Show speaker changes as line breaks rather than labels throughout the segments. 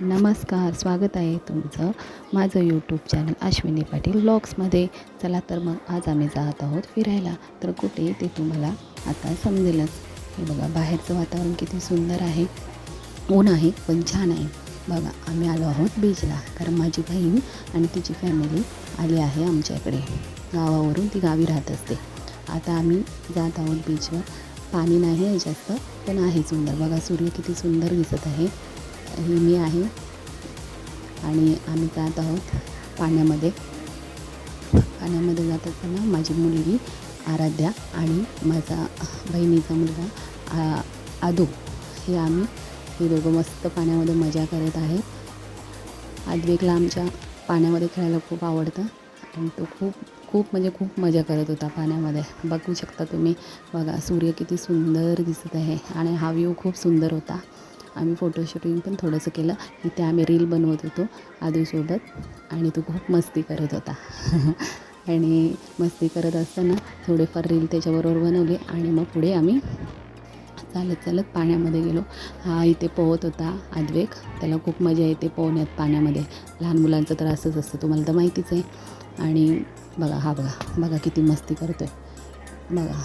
नमस्कार स्वागत आहे तुमचं माझं यूट्यूब चॅनल अश्विनी पाटील ब्लॉग्समध्ये चला तर मग आज आम्ही जात आहोत फिरायला. तर कुठे ते तुम्हाला आता समजेलच. हे बघा बाहेरचं वातावरण किती सुंदर आहे. ऊन आहे पण छान आहे. बघा आम्ही आलो आहोत बीचला कारण माझी बहीण आणि तिची फॅमिली आली आहे आमच्याकडे. गावावरून ती गावी राहत असते. आता आम्ही जात आहोत बीचवर पाणी नाही आहे जास्त पण आहे सुंदर. बघा सूर्य किती सुंदर दिसत आहे. हे मी आहे. आणि आम्ही जात आहोत पाण्यामध्ये. पाण्यामध्ये जात असताना माझी मुलगी आराध्या आणि माझा बहिणीचा मुलगा आदू हे आम्ही हे दोघं मस्त पाण्यामध्ये मजा करत आहेत आद्विकला आमच्या पाण्यामध्ये खेळायला खूप आवडतं. आणि तो खूप खूप म्हणजे खूप मजा करत होता पाण्यामध्ये. बघू शकता तुम्ही. बघा सूर्य किती सुंदर दिसत आहे. आणि हा व्ह्यू खूप सुंदर होता. आम्ही फोटो शूटिंग पण थोडंसं केलं. इथे आम्ही रील बनवत होतो आधीसोबत. आणि तो खूप मस्ती करत होता. आणि मस्ती करत असताना थोडेफार रील त्याच्याबरोबर बनवले. आणि मग पुढे आम्ही चालत चालत पाण्यामध्ये गेलो. हा इथे पोहत होता आद्वेक त्याला खूप मजा येते पोहण्यात पाण्यामध्ये. लहान मुलांचं तर असंच असतं. तुम्हाला तर माहितीच आहे. आणि बघा हा बघा. बघा किती मस्ती करतो आहे बघा.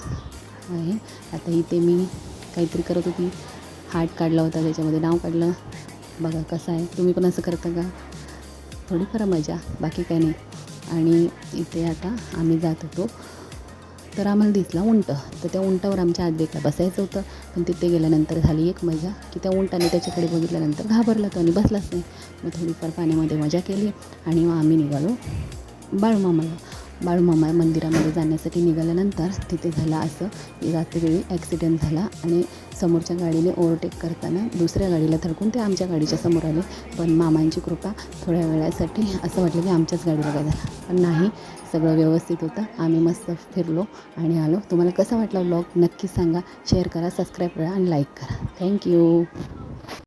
आहे. आता इथे मी काहीतरी करत होती. हार्ट काढला होता त्याच्यामध्ये नाव काढलं. बघा कसं आहे. तुम्ही पण असं करता का? थोडीफार मजा बाकी काही नाही. आणि इथे आता आम्ही जात होतो. तर आम्हाला दिसला उंट. तर त्या उंटावर आमच्या आजबेकला बसायचं होतं. पण तिथे गेल्यानंतर झाली एक मजा की त्या उंटाने त्याच्याकडे बघितल्यानंतर घाबरला तो आणि बसलाच नाही. मग थोडीफार पाण्यामध्ये मजा केली आणि मग आम्ही निघालो बाळूमामाला. बाळूमामा मंदिरामध्ये जाण्यासाठी निघाल्यानंतर तिथे झालं असं रात्रीवेळी ॲक्सिडेंट झाला आणि समोरच्या गाडीने ओव्हरटेक करताना दुसऱ्या गाडीला धडकून ते आमच्या गाडीच्या समोर आले. पण मामांची कृपा थोड्या वेळासाठी असं वाटलं की आमच्याच गाडीला काय झालं. पण नाही सगळं व्यवस्थित होतं. आम्ही मस्त फिरलो आणि आलो. तुम्हाला कसा वाटला ब्लॉग नक्की सांगा. शेअर करा सबस्क्राईब करा आणि लाईक करा. थँक्यू